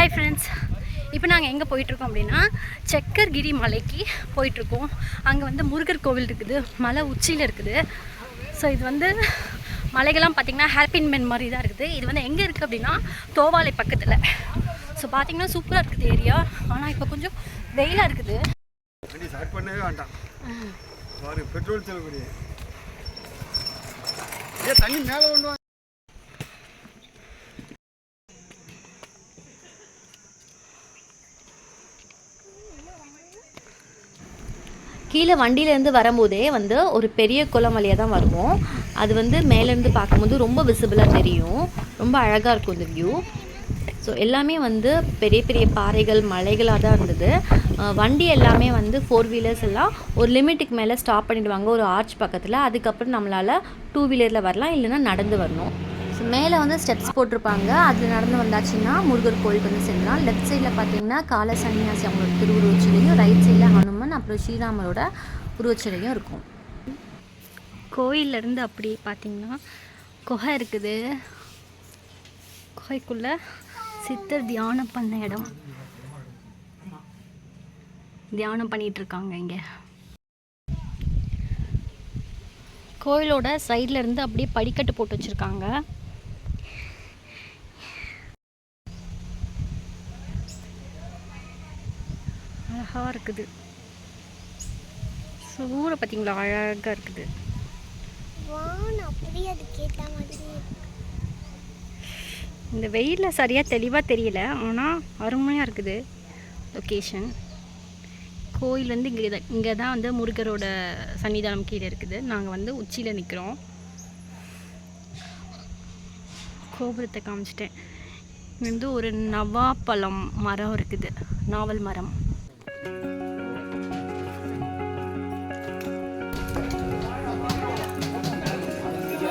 Hi friends இப்போ நாங்கள் எங்கே போயிட்டுருக்கோம் அப்படின்னா சக்கர்கிரி மலைக்கு போயிட்டுருக்கோம். அங்கே வந்து முருகர் கோவில் இருக்குது. மலை உச்சியில் இருக்குது. ஸோ இது வந்து மலைகள்லாம் பார்த்திங்கன்னா ஹேர்பின் மென் மாதிரி தான் இருக்குது. இது வந்து எங்கே இருக்குது அப்படின்னா தோவாலை பக்கத்தில். ஸோ பார்த்தீங்கன்னா சூப்பராக இருக்குது ஏரியா ஆனால் இப்போ கொஞ்சம் வெயிலாக இருக்குது. வண்டி ஸ்டார்ட் பண்ணவே வேண்டாம். பாரு பெட்ரோல் ஏ தண்ணி மேலே கீழே வண்டியிலேருந்து வரும்போதே வந்து ஒரு பெரிய குளம் வழியாக தான் வருவோம். அது வந்து மேலேருந்து பார்க்கும்போது ரொம்ப விசிபிளாக தெரியும். ரொம்ப அழகாக இருக்கும் இந்த வியூ ஸோ எல்லாமே வந்து பெரிய பெரிய பாறைகள் மலைகளாக தான் இருந்தது. வண்டி எல்லாமே வந்து ஃபோர் வீலர்ஸ் எல்லாம் ஒரு லிமிட்டுக்கு மேலே ஸ்டாப் பண்ணிடுவாங்க. ஒரு ஆர்ச் பக்கத்தில். அதுக்கப்புறம் நம்மளால் டூ வீலரில் வரலாம். இல்லைன்னா நடந்து வரணும். மேலே வந்து ஸ்டெப்ஸ் போட்டிருப்பாங்க. அதில் நடந்து வந்தாச்சுன்னா முருகர் கோயிலுக்கு வந்து செல்லலாம். லெஃப்ட் சைடில் பார்த்தீங்கன்னா கால சன்னியாசி அவங்களோட திருவுருவச்சிலையும் ரைட் சைடில் ஹனுமன் அப்புறம் ஸ்ரீராமரோட உருவச்சிலையும் இருக்கும். கோயிலேருந்து அப்படி பார்த்தீங்கன்னா குகை இருக்குது. குகைக்குள்ளே சித்தர் தியானம் பண்ண இடம். தியானம் பண்ணிகிட்டு இருக்காங்க இங்கே. கோயிலோட சைடில் இருந்து அப்படியே படிக்கட்டு போட்டு வச்சுருக்காங்க. அழகாக இருக்குது. ஊரை பார்த்தீங்களா அழகாக இருக்குது. இந்த வெயிலில் சரியாக தெளிவாக தெரியல. ஆனால் அருமையாக இருக்குது. லொக்கேஷன் கோயில் வந்து இங்கே இங்கே தான் வந்து முருகரோட சன்னிதானம் கீழே இருக்குது. நாங்கள் வந்து உச்சியில் நிற்கிறோம் கோபுரத்தை காமிச்சிட்டேன். இங்க வந்து ஒரு நவாப்பழம் மரம் இருக்குது. நாவல் மரம்.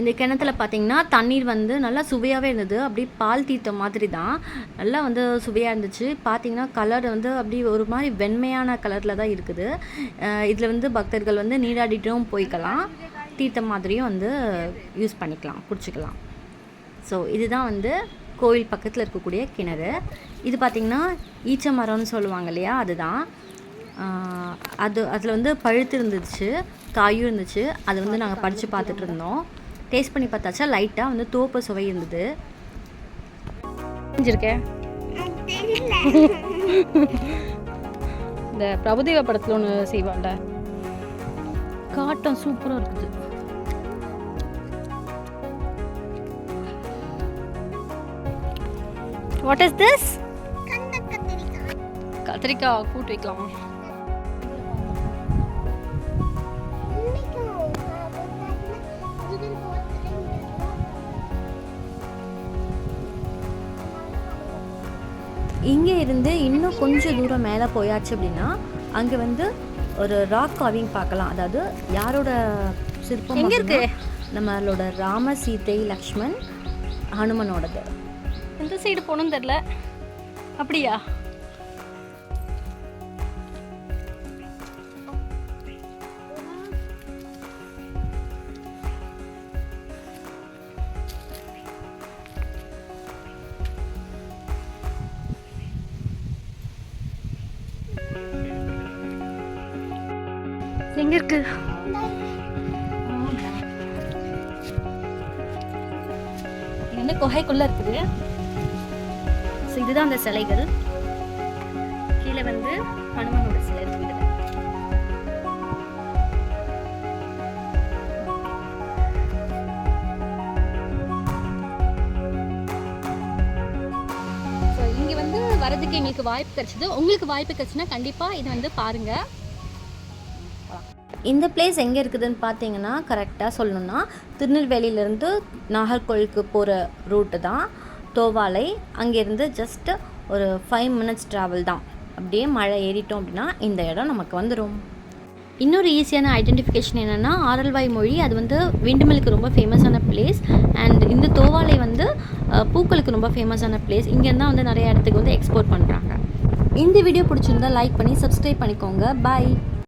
இந்த கிணத்துல பார்த்தீங்கன்னா தண்ணீர் வந்து நல்லா சுவையாகவே இருந்தது. அப்படியே பால் தீர்த்த மாதிரி தான் நல்லா வந்து சுவையாக இருந்துச்சு. பார்த்தீங்கன்னா கலர் வந்து அப்படி ஒரு மாதிரி வெண்மையான கலரில் தான் இருக்குது. இதில் வந்து பக்தர்கள் வந்து நீராடிட்டும் போய்க்கலாம். தீர்த்த மாதிரியும் வந்து யூஸ் பண்ணிக்கலாம் குடிச்சிக்கலாம். ஸோ இதுதான் வந்து கோவில் பக்கத்தில் இருக்கக்கூடிய கிணறு. இது பார்த்திங்கன்னா ஈச்ச மரம்னு சொல்லுவாங்க இல்லையா? அதுதான். அது அதில் வந்து பழுத்து இருந்துச்சு காயும் இருந்துச்சு. அது வந்து நாங்கள் படித்து பார்த்துட்டு இருந்தோம். டேஸ்ட் பண்ணி பார்த்தாச்சா லைட்டாக வந்து தோப்பு சுவை இருந்தது. செஞ்சுருக்கேன் அது தெரியல. இந்த பிரபுதேவ படத்தில் ஒன்று செய்வாள்ல காட்டம் சூப்பராக இருக்குது. வாட் இஸ் திஸ் கத்திரிக்காய் கூட்டு வைக்கலாம். இங்கே இருந்து இன்னும் கொஞ்சம் தூரம் மேலே போயாச்சு அப்படின்னா அங்கே வந்து ஒரு ராக் காவிங் பார்க்கலாம். அதாவது யாரோட சிற்பம் எங்க இருக்கு? நம்மளோட ராம சீதை லக்ஷ்மண் ஹனுமனோடது. எந்த சைடு போகணும்னு தெரில அப்படியா? எங்க இருக்கு? வந்து குகைக்குள்ள இருக்குது? ஸோ இதுதான் அந்த சிலைகள். கீழே வந்து ஹனுமனோட சிலை இருக்குது. ஸோ இங்கே வந்து வரதுக்கு எங்களுக்கு வாய்ப்பு கிடைச்சது. உங்களுக்கு வாய்ப்பு கிடைச்சுன்னா கண்டிப்பாக இது வந்து பாருங்க இந்த பிளேஸ் எங்கே இருக்குதுன்னு பார்த்தீங்கன்னா கரெக்டாக சொல்லணும்னா திருநெல்வேலியிலேருந்து நாகர்கோவிலுக்கு போகிற ரூட்டு தான். தோவாலை அங்கேருந்து ஜஸ்ட் ஒரு ஃபைவ் மினிட்ஸ் ட்ராவல் தான். அப்படியே மழை ஏறிட்டோம் அப்படின்னா இந்த இடம் நமக்கு வந்துடும் இன்னொரு ஈஸியான ஐடென்டிஃபிகேஷன் என்னென்னா ஆரல்வாய் மொழி. அது வந்து விண்டுமலுக்கு ரொம்ப ஃபேமஸான பிளேஸ் அண்ட் இந்த தோவாலை வந்து பூக்களுக்கு ரொம்ப ஃபேமஸான பிளேஸ் இங்கேருந்து தான் வந்து நிறைய இடத்துக்கு வந்து எக்ஸ்போர்ட் பண்ணுறாங்க இந்த வீடியோ பிடிச்சிருந்தா லைக் பண்ணி சப்ஸ்கிரைப் பண்ணிக்கோங்க. பாய்